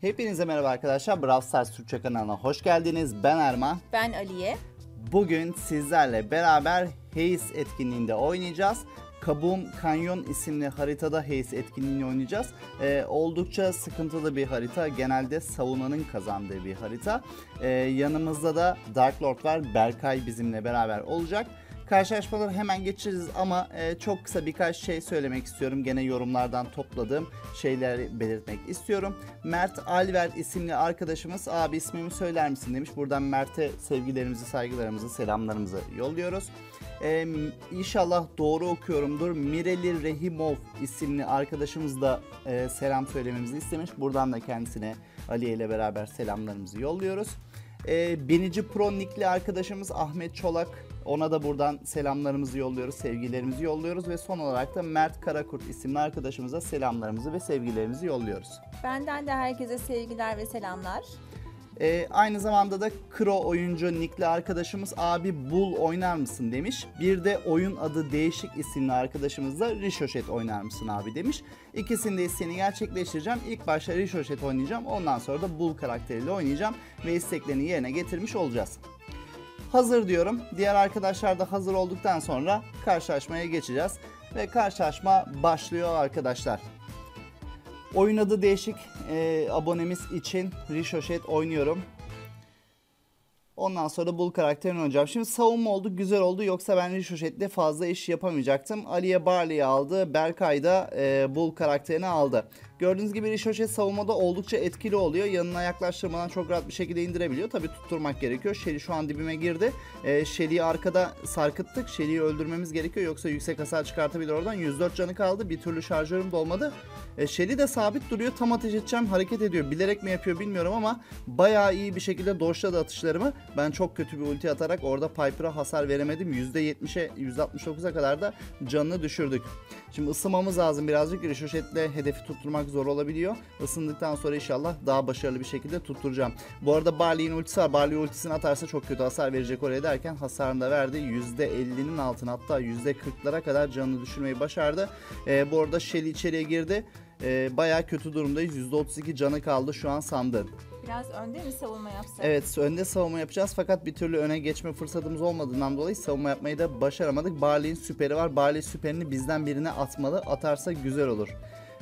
Hepinize merhaba arkadaşlar. Brawl Stars Türkçe kanalına hoş geldiniz. Ben Erman. Ben Aliye. Bugün sizlerle beraber Haze etkinliğinde oynayacağız. Kabuğum Kanyon isimli haritada Haze etkinliğini oynayacağız. Ee, oldukça sıkıntılı bir harita. Genelde savunanın kazandığı bir harita. Ee, yanımızda da Dark Lord var. Berkay bizimle beraber olacak. Karşılaşmaları hemen geçeceğiz ama e, çok kısa birkaç şey söylemek istiyorum. Gene yorumlardan topladığım şeyleri belirtmek istiyorum. Mert Alver isimli arkadaşımız abi ismimi söyler misin demiş. Buradan Mert'e sevgilerimizi, saygılarımızı, selamlarımızı yolluyoruz. Ee, inşallah doğru okuyorumdur. Mireli Rehimov isimli arkadaşımız da e, selam söylememizi istemiş. Buradan da kendisine Aliye ile beraber selamlarımızı yolluyoruz. Ee, Binici Pro Nickli arkadaşımız Ahmet Çolak. Ona da buradan selamlarımızı yolluyoruz, sevgilerimizi yolluyoruz ve son olarak da Mert Karakurt isimli arkadaşımıza selamlarımızı ve sevgilerimizi yolluyoruz. Benden de herkese sevgiler ve selamlar. Ee, aynı zamanda da Kro oyuncu Nick'li arkadaşımız abi Bull oynar mısın demiş. Bir de oyun adı değişik isimli arkadaşımız da Ricochet oynar mısın abi demiş. İkisini de isteğini gerçekleştireceğim. İlk başta Ricochet oynayacağım. Ondan sonra da Bull karakteriyle oynayacağım. Ve isteklerini yerine getirmiş olacağız. Hazır diyorum. Diğer arkadaşlar da hazır olduktan sonra karşılaşmaya geçeceğiz. Ve karşılaşma başlıyor arkadaşlar. Oyun adı değişik e, abonemiz için Ricochet oynuyorum. Ondan sonra Bull karakterini oynayacağım. Şimdi savunma oldu, güzel oldu. Yoksa ben Ricochet'le fazla iş yapamayacaktım. Aliye Barley'i aldı. Berkay da e, Bull karakterini aldı. Gördüğünüz gibi Ricochet savunmada oldukça etkili oluyor. Yanına yaklaştırmadan çok rahat bir şekilde indirebiliyor. Tabi tutturmak gerekiyor. Shelly şu an dibime girdi. E, Shelly'yi arkada sarkıttık. Shelly'yi öldürmemiz gerekiyor. Yoksa yüksek hasar çıkartabilir oradan. 104 canı kaldı. Bir türlü şarjörüm dolmadı. E, Shelly de sabit duruyor. Tam ateş edeceğim. Hareket ediyor. Bilerek mi yapıyor bilmiyorum ama bayağı iyi bir şekilde doşladı atışlarımı. Ben çok kötü bir ulti atarak orada Piper'a hasar veremedim. %70'e %69'a kadar da canını düşürdük. Şimdi ısınmamız lazım birazcık. Ricochet'le hedefi tutturmak zor olabiliyor. Isındıktan sonra inşallah daha başarılı bir şekilde tutturacağım. Bu arada Barley'in ultisi var. Barley ultisini atarsa çok kötü hasar verecek oraya derken hasarını da verdi. %50'nin altına hatta %40'lara kadar canını düşürmeyi başardı. Ee, bu arada Shelly içeriye girdi. Ee, bayağı kötü durumdayız. %32 canı kaldı şu an sandığın. Biraz önde mi savunma yapsak? Evet önde savunma yapacağız fakat bir türlü öne geçme fırsatımız olmadığından dolayı savunma yapmayı da başaramadık. Barley'in süperi var. Barley süperini bizden birine atmalı. Atarsa güzel olur.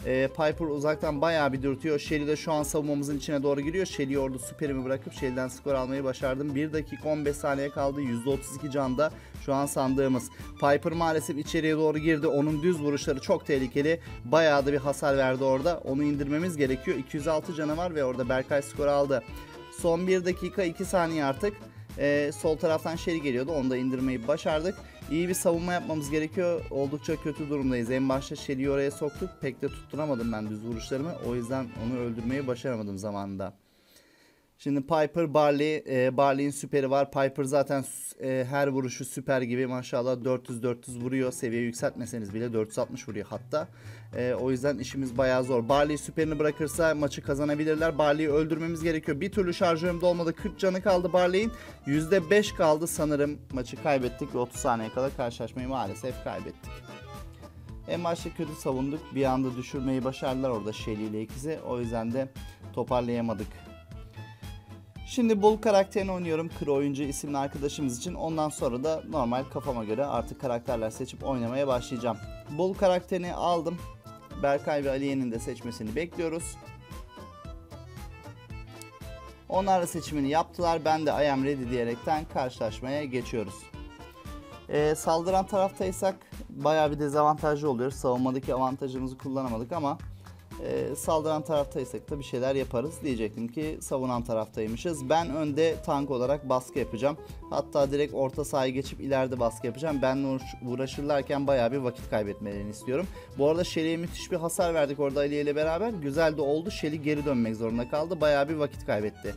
Ee, Piper uzaktan bayağı bir dürtüyor. Shelly de şu an savunmamızın içine doğru giriyor. Shelly'yi orada süperimi bırakıp Shelly'den skor almayı başardım. 1 dakika 15 saniye kaldı. %32 canda şu an sandığımız. Piper maalesef içeriye doğru girdi. Onun düz vuruşları çok tehlikeli. Bayağı da bir hasar verdi orada. Onu indirmemiz gerekiyor. 206 canı var ve orada Berkay skor aldı. Son 1 dakika 2 saniye artık. Ee, sol taraftan Shelly geliyordu. Onu da indirmeyi başardık. İyi bir savunma yapmamız gerekiyor. Oldukça kötü durumdayız. En başta Shelly'yi oraya soktuk. Pek de tutturamadım ben düz vuruşlarımı. O yüzden onu öldürmeyi başaramadım zamanında. Şimdi Piper, Barley, e, Barley'in süperi var. Piper zaten e, her vuruşu süper gibi maşallah 400-400 vuruyor. Seviye yükseltmeseniz bile 460 vuruyor hatta. E, o yüzden işimiz bayağı zor. Barley süperini bırakırsa maçı kazanabilirler. Barley'i öldürmemiz gerekiyor. Bir türlü şarjörüm dolmadı. 40 canı kaldı Barley'in. %5 kaldı sanırım. Maçı kaybettik ve 30 saniye kala karşılaşmayı maalesef kaybettik. En başta kötü savunduk. Bir anda düşürmeyi başardılar orada Shelly ile ikisi. O yüzden de toparlayamadık. Şimdi Bull karakterini oynuyorum. Kır oyuncu isimli arkadaşımız için. Ondan sonra da normal kafama göre artık karakterler seçip oynamaya başlayacağım. Bull karakterini aldım. Berkay ve Aliye'nin de seçmesini bekliyoruz. Onlar da seçimini yaptılar. Ben de I am ready diyerekten karşılaşmaya geçiyoruz. Ee, saldıran taraftaysak bayağı bir dezavantajlı oluyor. Savunmadaki avantajımızı kullanamadık ama e, saldıran taraftaysak da bir şeyler yaparız. Diyecektim ki savunan taraftaymışız. Ben önde tank olarak baskı yapacağım. Hatta direkt orta sahaya geçip ileride baskı yapacağım. Benle uğraşırlarken bayağı bir vakit kaybetmelerini istiyorum. Bu arada Shelly'e müthiş bir hasar verdik orada Ali ile beraber. Güzel de oldu. Shelly geri dönmek zorunda kaldı. Bayağı bir vakit kaybetti.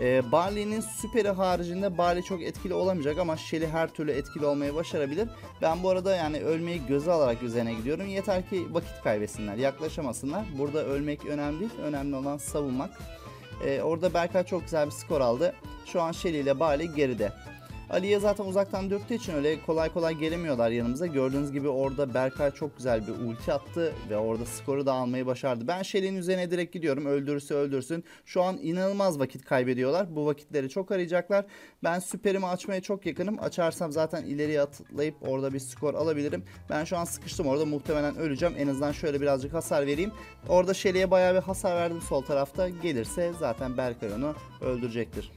Ee, Barley'nin süperi haricinde Barley çok etkili olamayacak ama Shelly her türlü etkili olmayı başarabilir. Ben bu arada yani ölmeyi göze alarak üzerine gidiyorum. Yeter ki vakit kaybetsinler, yaklaşamasınlar. Burada ölmek önemli değil. Önemli olan savunmak. Ee, orada Berkay çok güzel bir skor aldı. Şu an Shelly ile Barley geride. Ali'ye zaten uzaktan dürttüğü için öyle kolay kolay gelemiyorlar yanımıza. Gördüğünüz gibi orada Berkay çok güzel bir ulti attı ve orada skoru da almayı başardı. Ben Shelly'nin üzerine direkt gidiyorum. Öldürürse öldürsün. Şu an inanılmaz vakit kaybediyorlar. Bu vakitleri çok arayacaklar. Ben süperimi açmaya çok yakınım. Açarsam zaten ileriye atlayıp orada bir skor alabilirim. Ben şu an sıkıştım orada. Muhtemelen öleceğim. En azından şöyle birazcık hasar vereyim. Orada Shelly'e bayağı bir hasar verdim sol tarafta. Gelirse zaten Berkay onu öldürecektir.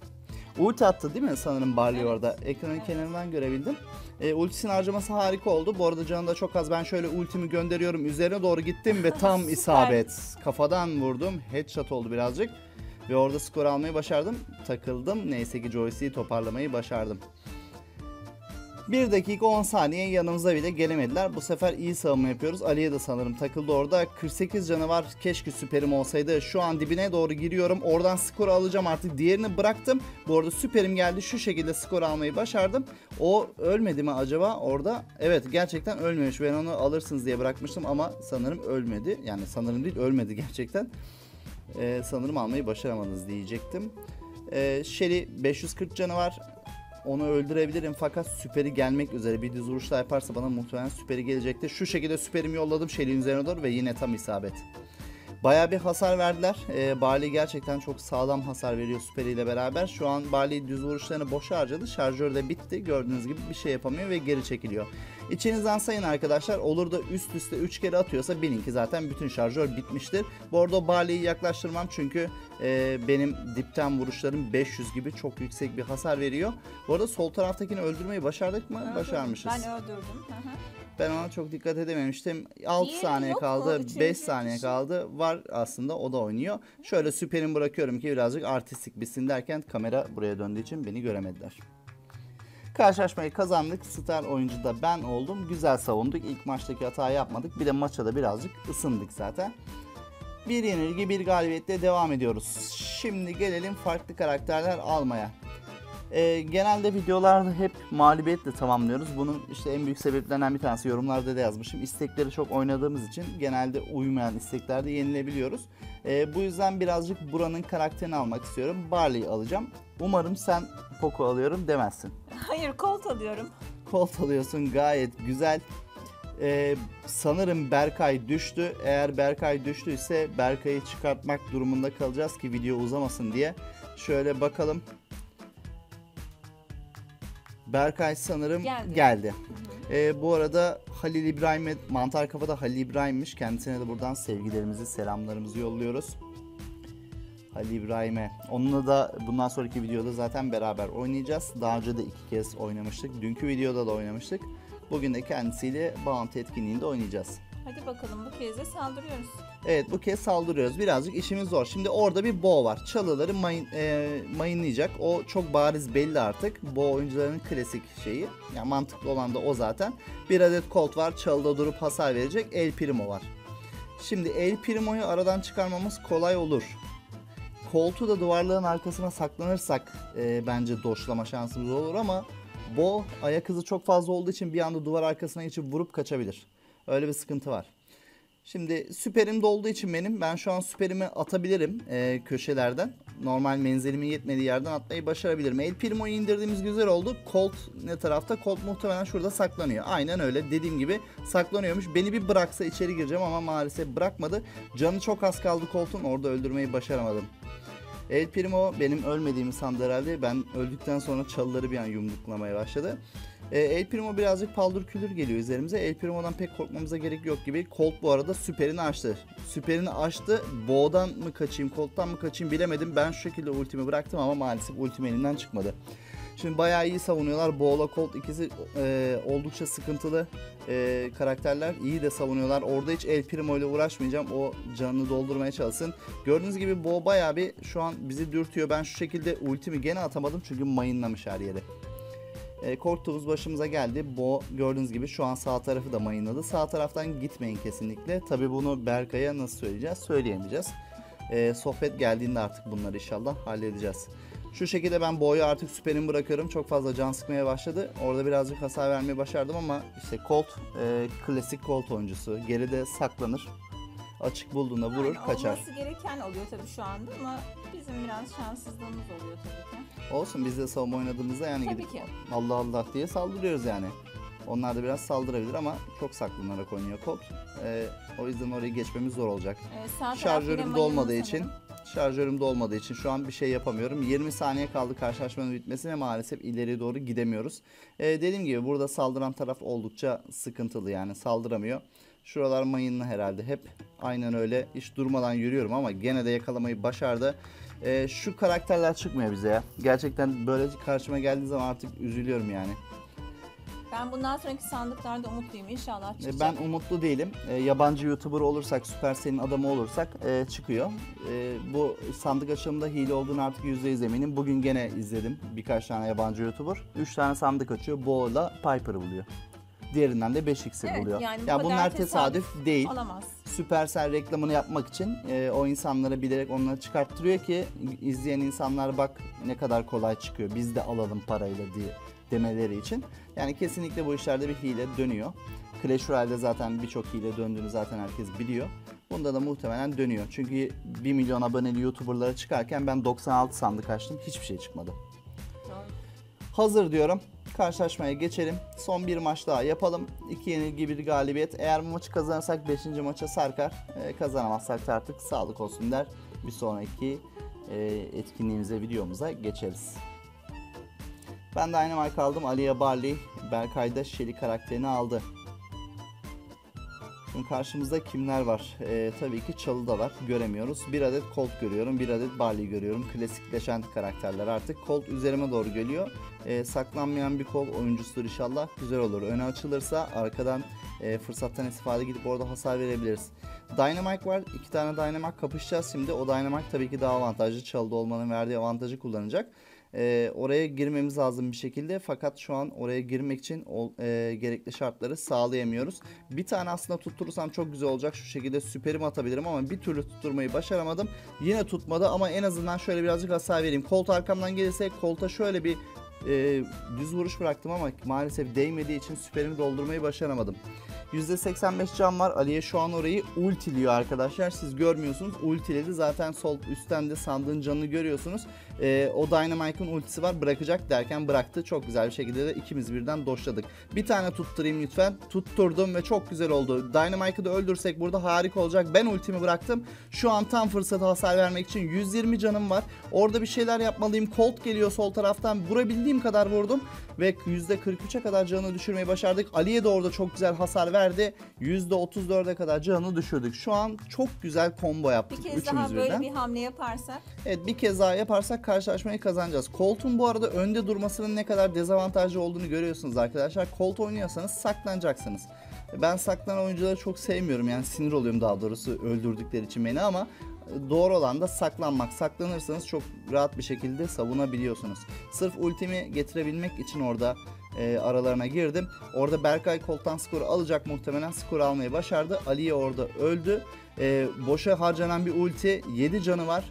Ulti attı değil mi sanırım Barley Evet. orada? Ekranın Evet. kenarından görebildim. E, ultisinin harcaması harika oldu. Bu arada canı da çok az. Ben şöyle ultimi gönderiyorum. Üzerine doğru gittim ve tam isabet. Kafadan vurdum. Headshot oldu birazcık. Ve orada skor almayı başardım. Takıldım. Neyse ki joystick'i toparlamayı başardım. 1 dakika 10 saniye yanımıza bile gelemediler. Bu sefer iyi savunma yapıyoruz. Ali'ye de sanırım takıldı orada. 48 canı var. Keşke süperim olsaydı. Şu an dibine doğru giriyorum. Oradan skoru alacağım artık. Diğerini bıraktım. Bu arada süperim geldi. Şu şekilde skor almayı başardım. O ölmedi mi acaba orada? Evet gerçekten ölmemiş. Ben onu alırsınız diye bırakmıştım ama sanırım ölmedi. Yani sanırım değil ölmedi gerçekten. Ee, sanırım almayı başaramadınız diyecektim. Ee, Shelly 540 canı var. Onu öldürebilirim fakat süperi gelmek üzere. Bir düz vuruş daha yaparsa bana muhtemelen süperi gelecektir. Şu şekilde süperimi yolladım Shelly'in üzerine doğru ve yine tam isabet. Bayağı bir hasar verdiler. Ee, Barley gerçekten çok sağlam hasar veriyor süperiyle beraber. Şu an Barley düz vuruşlarını boşa harcadı. Şarjör de bitti. Gördüğünüz gibi bir şey yapamıyor ve geri çekiliyor. İçinizden sayın arkadaşlar. Olur da üst üste 3 kere atıyorsa bilin ki zaten bütün şarjör bitmiştir. Bu arada Barley'i yaklaştırmam çünkü e, benim dipten vuruşlarım 500 gibi çok yüksek bir hasar veriyor. Bu arada sol taraftakini öldürmeyi başardık mı? Öldürdüm. Başarmışız. Ben öldürdüm. Hı hı. Ben ona çok dikkat edememiştim. 6 Diğeri saniye yok mu? kaldı, Üçüncü 5 saniye kişi. kaldı. Var aslında o da oynuyor. Şöyle süperim bırakıyorum ki birazcık artistik bitsin derken kamera buraya döndüğü için beni göremediler. Karşılaşmayı kazandık. Star oyuncu da ben oldum. Güzel savunduk. İlk maçtaki hata yapmadık. Bir de maça da birazcık ısındık zaten. Bir yenilgi bir galibiyetle devam ediyoruz. Şimdi gelelim farklı karakterler almaya. Ee, genelde videolarda hep mağlubiyetle tamamlıyoruz. Bunun işte en büyük sebeplerinden bir tanesi yorumlarda da yazmışım. İstekleri çok oynadığımız için genelde uymayan isteklerde yenilebiliyoruz. Ee, bu yüzden birazcık buranın karakterini almak istiyorum. Barley'i alacağım. Umarım sen Poco alıyorum demezsin. Hayır kolt alıyorum. Colt alıyorsun gayet güzel. Ee, sanırım Berkay düştü. Eğer Berkay düştüyse Berkay'ı çıkartmak durumunda kalacağız ki video uzamasın diye. Şöyle bakalım. Berkay sanırım Geldi. geldi. Ee, bu arada Halil İbrahim'e mantar kafada Halil İbrahim'miş. Kendisine de buradan sevgilerimizi, selamlarımızı yolluyoruz. Halil İbrahim'e. Onunla da bundan sonraki videoda zaten beraber oynayacağız. Daha önce de iki kez oynamıştık. Dünkü videoda da oynamıştık. Bugün de kendisiyle Bounty etkinliğinde oynayacağız. Hadi bakalım bu kez de saldırıyoruz. Evet bu kez saldırıyoruz. Birazcık işimiz zor. Şimdi orada bir Bo var. Çalıları mayın, e, mayınlayacak. O çok bariz belli artık. Bo oyuncuların klasik şeyi. Yani mantıklı olan da o zaten. Bir adet Colt var. Çalıda durup hasar verecek. El Primo var. Şimdi El Primo'yu aradan çıkarmamız kolay olur. Colt'u da duvarların arkasına saklanırsak e, bence doşlama şansımız olur ama Bo ayak hızı çok fazla olduğu için bir anda duvar arkasına geçip vurup kaçabilir. Öyle bir sıkıntı var. Şimdi süperim dolduğu için benim ben şu an süperimi atabilirim e, köşelerden. Normal menzilimin yetmediği yerden atmayı başarabilirim. El Primo'yu indirdiğimiz güzel oldu. Colt ne tarafta? Colt muhtemelen şurada saklanıyor. Aynen öyle dediğim gibi saklanıyormuş. Beni bir bıraksa içeri gireceğim ama maalesef bırakmadı. Canı çok az kaldı Colt'un orada öldürmeyi başaramadım. El Primo benim ölmediğimi sandı herhalde. Ben öldükten sonra çalıları bir an yumruklamaya başladı. E, El Primo birazcık paldır küldür geliyor üzerimize. El Primo'dan pek korkmamıza gerek yok gibi. Colt bu arada süperini açtı. Süperini açtı. Bo'dan mı kaçayım, Colt'tan mı kaçayım bilemedim. Ben şu şekilde ultimi bıraktım ama maalesef ultim elimden çıkmadı. Şimdi bayağı iyi savunuyorlar. Bo'la Colt ikisi e, oldukça sıkıntılı e, karakterler. İyi de savunuyorlar. Orada hiç El Primo ile uğraşmayacağım. O canını doldurmaya çalışsın. Gördüğünüz gibi Bo bayağı bir şu an bizi dürtüyor. Ben şu şekilde ultimi gene atamadım çünkü mayınlamış her yeri. E, korktuğumuz başımıza geldi. Bo gördüğünüz gibi şu an sağ tarafı da mayınladı. Sağ taraftan gitmeyin kesinlikle. Tabi bunu Berkay'a nasıl söyleyeceğiz? Söyleyemeyeceğiz. E, sohbet geldiğinde artık bunları inşallah halledeceğiz. Şu şekilde ben Bo'yu artık süperimi bırakıyorum. Çok fazla can sıkmaya başladı. Orada birazcık hasar vermeyi başardım ama işte Colt, e, klasik Colt oyuncusu. Geride saklanır. Açık bulduğunda vurur Yani kaçar. Olması gereken oluyor tabii şu anda ama bizim biraz şanssızlığımız oluyor tabii ki. Olsun biz de savunma oynadığımızda yani Tabii gidip ki. Allah Allah diye saldırıyoruz yani. Onlar da biraz saldırabilir ama çok saklanarak oynuyor Colt. Ee, o yüzden orayı geçmemiz zor olacak. Ee, Şarjörüm yine de olmadığı mayınlı için sanırım. şarjörüm de olmadığı için şu an bir şey yapamıyorum. 20 saniye kaldı karşılaşmanın bitmesine maalesef ileriye doğru gidemiyoruz. Ee, dediğim gibi burada saldıran taraf oldukça sıkıntılı yani saldıramıyor. Şuralar mayınlı herhalde hep aynen öyle hiç durmadan yürüyorum ama gene de yakalamayı başardı. Ee, şu karakterler çıkmıyor bize ya. Gerçekten böyle karşıma geldiği zaman artık üzülüyorum yani. Ben bundan sonraki sandıklarda umutluyum. İnşallah E, çıkacak. Ben umutlu değilim. E, yabancı YouTuber olursak, Supercell'in adamı olursak e, çıkıyor. E, bu sandık açılımında hile olduğunu artık %100 eminim. Bugün gene izledim birkaç tane yabancı YouTuber. 3 tane sandık açıyor. Bo'la Piper'ı buluyor. Diğerinden de 5x'i Evet, buluyor. yani bu bunlar tesadüf, değil. Olamaz. Supercell reklamını yapmak için e, o insanlara bilerek onları çıkarttırıyor ki izleyen insanlar bak ne kadar kolay çıkıyor. Biz de alalım parayla diye demeleri için. Yani kesinlikle bu işlerde bir hile dönüyor. Clash Royale'de zaten birçok hile döndüğünü zaten herkes biliyor. Bunda da muhtemelen dönüyor. Çünkü 1 milyon aboneli YouTuber'lara çıkarken ben 96 sandık açtım. Hiçbir şey çıkmadı. Hazır diyorum. Karşılaşmaya geçelim. Son bir maç daha yapalım. İki yenilgi bir galibiyet. Eğer bu maçı kazanırsak 5. maça sarkar. Ee, kazanamazsak artık sağlık olsun der. Bir sonraki e, etkinliğimize, videomuza geçeriz. Ben de aynı marka aldım. Aliye Barley, Berkay da Shelly karakterini aldı. Şimdi karşımızda kimler var? Ee, tabii ki Çalı'dalar. Göremiyoruz. Bir adet Colt görüyorum. Bir adet Barley görüyorum. Klasikleşen karakterler artık. Colt üzerime doğru geliyor. Ee, saklanmayan bir Colt oyuncusudur inşallah. Güzel olur. Öne açılırsa arkadan e, fırsattan istifade gidip orada hasar verebiliriz. Dynamite var. İki tane Dynamite kapışacağız şimdi. O Dynamite tabii ki daha avantajlı. Çalıda olmanın verdiği avantajı kullanacak. Ee, oraya girmemiz lazım bir şekilde fakat şu an oraya girmek için o, e, gerekli şartları sağlayamıyoruz. Bir tane aslında tutturursam çok güzel olacak. Şu şekilde süperim atabilirim ama bir türlü tutturmayı başaramadım. Yine tutmadı ama en azından şöyle birazcık hasar vereyim. Kolt arkamdan gelirse kolta şöyle bir e, düz vuruş bıraktım ama maalesef değmediği için süperimi doldurmayı başaramadım. %85 can var. Aliye şu an orayı ultiliyor arkadaşlar. Siz görmüyorsunuz. Ultiledi. Zaten sol üstten de sandığın canını görüyorsunuz. Ee, o Dynamite'ın ultisi var. Bırakacak derken bıraktı. Çok güzel bir şekilde de ikimiz birden doşladık. Bir tane tutturayım lütfen. Tutturdum ve çok güzel oldu. Dynamite'ı da öldürsek burada harika olacak. Ben ultimi bıraktım. Şu an tam fırsatı hasar vermek için 120 canım var. Orada bir şeyler yapmalıyım. Colt geliyor sol taraftan. Vurabildiğim kadar vurdum. Ve %43'e kadar canını düşürmeyi başardık. Ali'ye de orada çok güzel hasar verdi. %34'e kadar canını düşürdük. Şu an çok güzel combo yaptık. Bir kez üçümüz daha böyle birden. bir hamle yaparsak Evet bir kez daha yaparsak karşılaşmayı kazanacağız. Colt'un bu arada önde durmasının ne kadar dezavantajlı olduğunu görüyorsunuz arkadaşlar. Colt oynuyorsanız saklanacaksınız. Ben saklanan oyuncuları çok sevmiyorum yani sinir oluyorum daha doğrusu öldürdükleri için beni ama doğru olan da saklanmak. Saklanırsanız çok rahat bir şekilde savunabiliyorsunuz. Sırf ultimi getirebilmek için orada e, aralarına girdim. Orada Berkay Colt'tan skoru alacak muhtemelen. Skoru almayı başardı. Aliye orada öldü. E, boşa harcanan bir ulti. 7 canı var.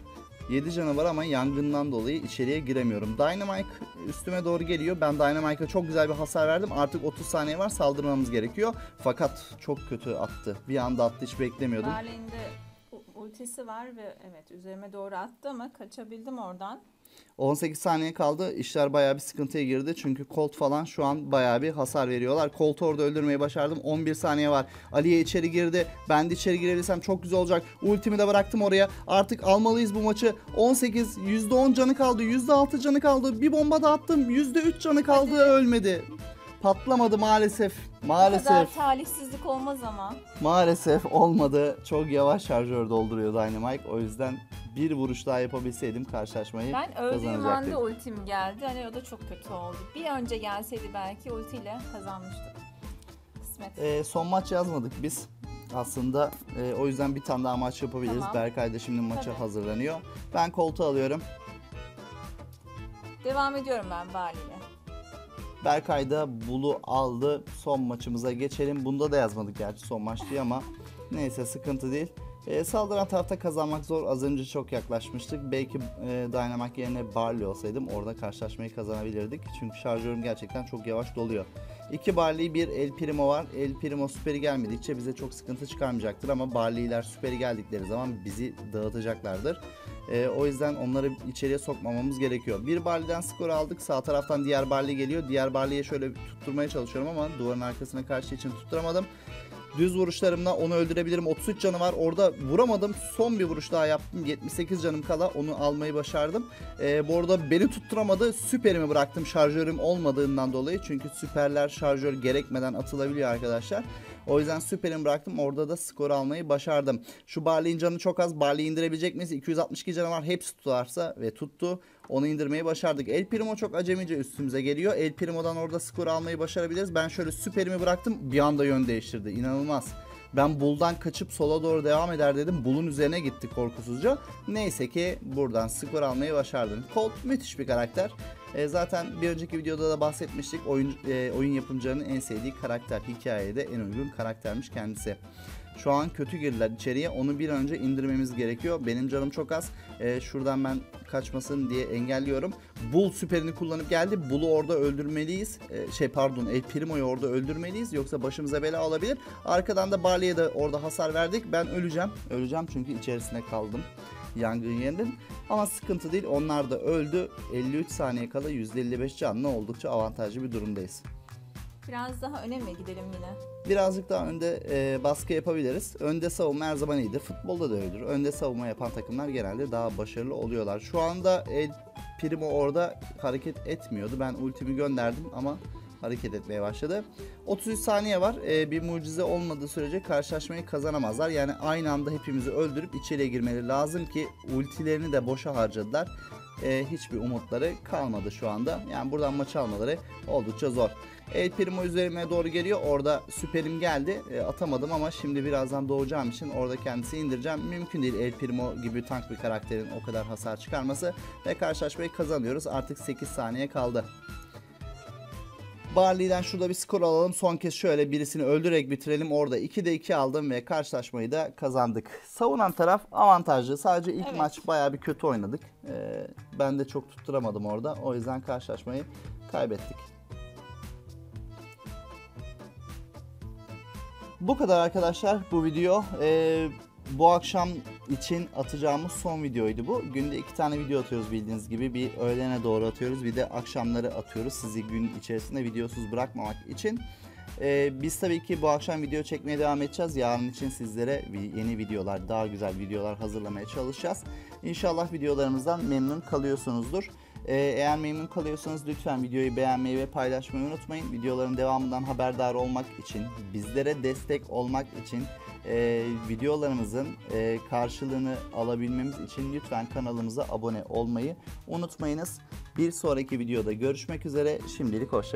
7 canı var ama yangından dolayı içeriye giremiyorum. Dynamite üstüme doğru geliyor. Ben Dynamite'a çok güzel bir hasar verdim. Artık 30 saniye var saldırmamız gerekiyor. Fakat çok kötü attı. Bir anda attı hiç beklemiyordum. Berlin'de ultisi var ve evet üzerime doğru attı ama kaçabildim oradan. 18 saniye kaldı. İşler bayağı bir sıkıntıya girdi. Çünkü Colt falan şu an bayağı bir hasar veriyorlar. Colt'u orada öldürmeyi başardım. 11 saniye var. Aliye içeri girdi. Ben de içeri girebilirsem çok güzel olacak. Ultimi de bıraktım oraya. Artık almalıyız bu maçı. 18, %10 canı kaldı. %6 canı kaldı. Bir bomba da attım. %3 canı kaldı. Ölmedi. Patlamadı maalesef. Bu Maalesef. kadar talihsizlik olmaz ama. Maalesef olmadı. Çok yavaş şarjör dolduruyor Dynamite. O yüzden bir vuruş daha yapabilseydim karşılaşmayı Ben öldüğüm kazanacaktık. anda ultim geldi. Hani o da çok kötü oldu. Bir önce gelseydi belki ultiyle kazanmıştık. Kısmet. Ee, son maç yazmadık biz. Aslında e, o yüzden bir tane daha maç yapabiliriz. Tamam. Berkay da şimdi maça Tabii. hazırlanıyor. Ben koltuğu alıyorum. Devam ediyorum ben Bali'yle. Berkay da Bulu aldı. Son maçımıza geçelim. Bunda da yazmadık gerçi son maç diye ama neyse sıkıntı değil. E, saldıran tarafta kazanmak zor. Az önce çok yaklaşmıştık. Belki e, Dynamac yerine Barley olsaydım orada karşılaşmayı kazanabilirdik. Çünkü şarjörüm gerçekten çok yavaş doluyor. İki Barley bir El Primo var. El Primo süperi gelmedikçe bize çok sıkıntı çıkarmayacaktır ama Barley'ler süperi geldikleri zaman bizi dağıtacaklardır. E, o yüzden onları içeriye sokmamamız gerekiyor. Bir Barley'den skor aldık. Sağ taraftan diğer Barley geliyor. Diğer Barley'e şöyle tutturmaya çalışıyorum ama duvarın arkasına karşı için tutturamadım. Düz vuruşlarımla onu öldürebilirim. 33 canı var. Orada vuramadım. Son bir vuruş daha yaptım. 78 canım kala onu almayı başardım. Ee, bu arada beni tutturamadı. Süperimi bıraktım şarjörüm olmadığından dolayı. Çünkü süperler şarjör gerekmeden atılabiliyor arkadaşlar. O yüzden süperimi bıraktım. Orada da skor almayı başardım. Şu Barley'in canı çok az. Barley'i indirebilecek miyiz? 262 canı var. Hepsi tutarsa ve tuttu. Onu indirmeyi başardık. El Primo çok acemice üstümüze geliyor. El Primo'dan orada skor almayı başarabiliriz. Ben şöyle süperimi bıraktım. Bir anda yön değiştirdi. İnanılmaz. Ben Bull'dan kaçıp sola doğru devam eder dedim. Bull'un üzerine gitti korkusuzca. Neyse ki buradan skor almayı başardım. Colt müthiş bir karakter. E, zaten bir önceki videoda da bahsetmiştik. Oyun, e, oyun yapımcılarının en sevdiği karakter. Hikayede en uygun karaktermiş kendisi. Şu an kötü girdiler içeriye. Onu bir an önce indirmemiz gerekiyor. Benim canım çok az. E, şuradan ben kaçmasın diye engelliyorum. Bull süperini kullanıp geldi. Bull'u orada öldürmeliyiz. E, şey pardon El Primo'yu orada öldürmeliyiz. Yoksa başımıza bela olabilir. Arkadan da Barley'e de orada hasar verdik. Ben öleceğim. Öleceğim çünkü içerisine kaldım. Yangın yerinin. Ama sıkıntı değil. Onlar da öldü. 53 saniye kala %55 canlı oldukça avantajlı bir durumdayız. Biraz daha öne mi gidelim yine? Birazcık daha önde e, baskı yapabiliriz. Önde savunma her zaman iyidir. Futbolda da öyledir. Önde savunma yapan takımlar genelde daha başarılı oluyorlar. Şu anda El Primo orada hareket etmiyordu. Ben ultimi gönderdim ama hareket etmeye başladı. 33 saniye var. E, bir mucize olmadığı sürece karşılaşmayı kazanamazlar. Yani aynı anda hepimizi öldürüp içeriye girmeleri lazım ki ultilerini de boşa harcadılar. E, hiçbir umutları kalmadı şu anda. Yani buradan maç almaları oldukça zor. El Primo üzerime doğru geliyor. Orada süperim geldi. E, atamadım ama şimdi birazdan doğacağım için orada kendisini indireceğim. Mümkün değil El Primo gibi tank bir karakterin o kadar hasar çıkarması. Ve karşılaşmayı kazanıyoruz. Artık 8 saniye kaldı. Barley'den şurada bir skor alalım. Son kez şöyle birisini öldürerek bitirelim. Orada 2'de 2 aldım ve karşılaşmayı da kazandık. Savunan taraf avantajlı. Sadece ilk Evet. maç bayağı bir kötü oynadık. Ee, ben de çok tutturamadım orada. O yüzden karşılaşmayı kaybettik. Bu kadar arkadaşlar bu video. Ee, bu akşam için atacağımız son videoydu bu. Günde iki tane video atıyoruz bildiğiniz gibi. Bir öğlene doğru atıyoruz bir de akşamları atıyoruz. Sizi gün içerisinde videosuz bırakmamak için. Ee, biz tabii ki bu akşam video çekmeye devam edeceğiz. Yarın için sizlere yeni videolar, daha güzel videolar hazırlamaya çalışacağız. İnşallah videolarımızdan memnun kalıyorsunuzdur. Ee, eğer memnun kalıyorsanız lütfen videoyu beğenmeyi ve paylaşmayı unutmayın. Videoların devamından haberdar olmak için, bizlere destek olmak için, e, videolarımızın e, karşılığını alabilmemiz için lütfen kanalımıza abone olmayı unutmayınız. Bir sonraki videoda görüşmek üzere. Şimdilik hoşçakalın.